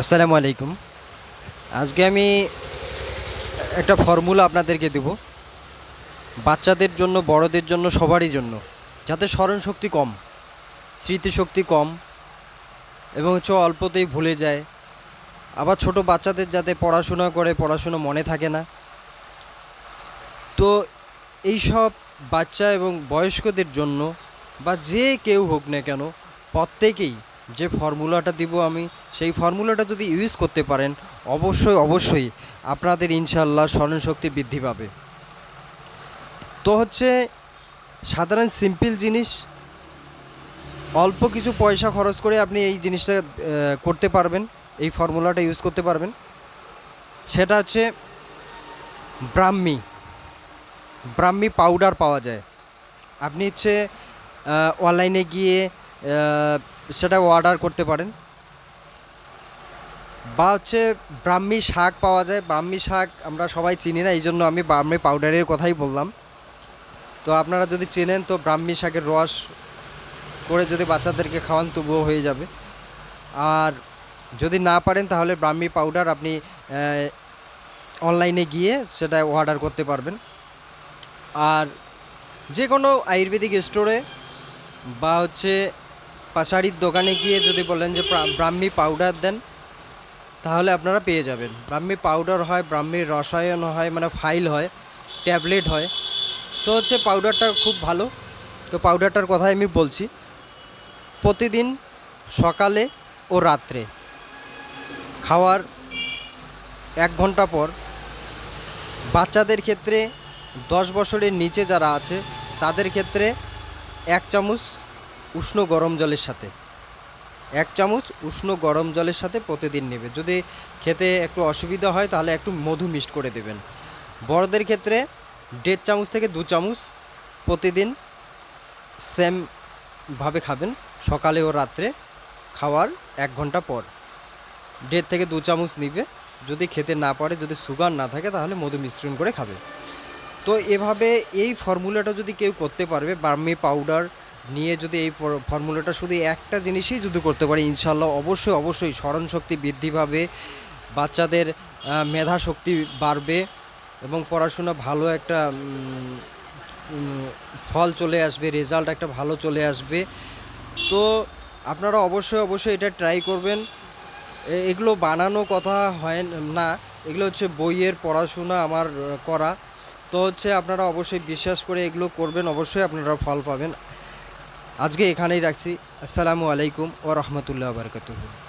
আসসালামু আলাইকুম। আজকে আমি একটা ফর্মুলা আপনাদেরকে দেব। বাচ্চাদের জন্য, বড়দের জন্য, সবারই জন্য। যাতে স্মরণ শক্তি কম, স্মৃতিশক্তি কম এবং হচ্ছে অল্পতেই ভুলে যায়। আবার ছোট বাচ্চাদের যাতে পড়াশোনা করে, পড়াশুনো মনে থাকে না। তো এই সব বাচ্চা এবং বয়স্কদের জন্য বা যে কেউ হোক না কেন, প্রত্যেকেই যে ফর্মুলাটা দিব আমি, সেই ফর্মুলাটা যদি ইউজ করতে পারেন, অবশ্যই অবশ্যই আপনাদের ইনশাল্লাহ স্মরণশক্তি বৃদ্ধি পাবে। তো হচ্ছে সাধারণ সিম্পল জিনিস, অল্প কিছু পয়সা খরচ করে আপনি এই জিনিসটা করতে পারবেন, এই ফর্মুলাটা ইউজ করতে পারবেন। সেটা হচ্ছে ব্রাহ্মী ব্রাহ্মী পাউডার পাওয়া যায়। আপনি হচ্ছে অনলাইনে গিয়ে সেটা অর্ডার করতে পারেন। বা হচ্ছে ব্রাহ্মী শাক পাওয়া যায়। ব্রাহ্মী শাক আমরা সবাই চিনি না এই জন্য আমি ব্রাহ্মী পাউডারের কথাই বললাম। তো আপনারা যদি চেনেন, তো ব্রাহ্মী শাকের রস করে যদি বাচ্চাদেরকে খাওয়ান, তবুও হয়ে যাবে। আর যদি না পারেন, তাহলে ব্রাহ্মী পাউডার আপনি অনলাইনে গিয়ে সেটা অর্ডার করতে পারবেন। আর যে কোনো আয়ুর্বেদিক স্টোরে বা হচ্ছে পাশাড়ির দোকানে গিয়ে যদি বলেন যে ব্রা- ব্রাহ্মী পাউডার দেন, তাহলে আপনারা পেয়ে যাবেন। ব্রাহ্মী পাউডার হয় ব্রাহ্মীর রসায়ন হয় মানে ফাইল হয় ট্যাবলেট হয়। তো হচ্ছে পাউডারটা খুব ভালো। তো পাউডারটার কথাই আমি বলছি। প্রতিদিন সকালে ও রাত্রে খাওয়ার এক ঘণ্টা পর বাচ্চাদের ক্ষেত্রে দশ বছরের নিচে যারা আছে, তাদের ক্ষেত্রে এক চামচ উষ্ণ গরম জলের সাথে। এক চামচ উষ্ণ গরম জলের সাথে প্রতিদিন নেবে। যদি খেতে একটু অসুবিধা হয়, তাহলে একটু মধু মিক্সড করে দেবেন। বড়দের ক্ষেত্রে দেড় চামচ থেকে দু চামচ প্রতিদিন সেমভাবে খাবেন। সকালে ও রাত্রে খাওয়ার এক ঘণ্টা পর। দেড় থেকে দু চামচ নিবে। যদি খেতে না পারে, যদি সুগার না থাকে, তাহলে মধু মিশ্রণ করে খাবে। তো এভাবে এই ফর্মুলাটা যদি কেউ করতে পারবে, বার্মি পাউডার নিয়ে যদি এই ফর্মুলাটা শুধু একটা জিনিসই যদি করতে পারি ইনশাল্লাহ অবশ্যই অবশ্যই স্মরণ শক্তি বৃদ্ধি পাবে, বাচ্চাদের মেধা শক্তি বাড়বে এবং পড়াশোনা ভালো একটা ফল চলে আসবে, রেজাল্ট একটা ভালো চলে আসবে। তো আপনারা অবশ্যই অবশ্যই এটা ট্রাই করবেন। এগুলো বানানো কথা হয় না, এগুলো হচ্ছে বইয়ের পড়াশোনা আমার করা। তো হচ্ছে আপনারা অবশ্যই বিশ্বাস করে এগুলো করবেন, অবশ্যই আপনারা ফল পাবেন। আজকে এখানেই রাখছি। আসসালামু আলাইকুম ও রহমতুল্লাহ বারকাতুহু।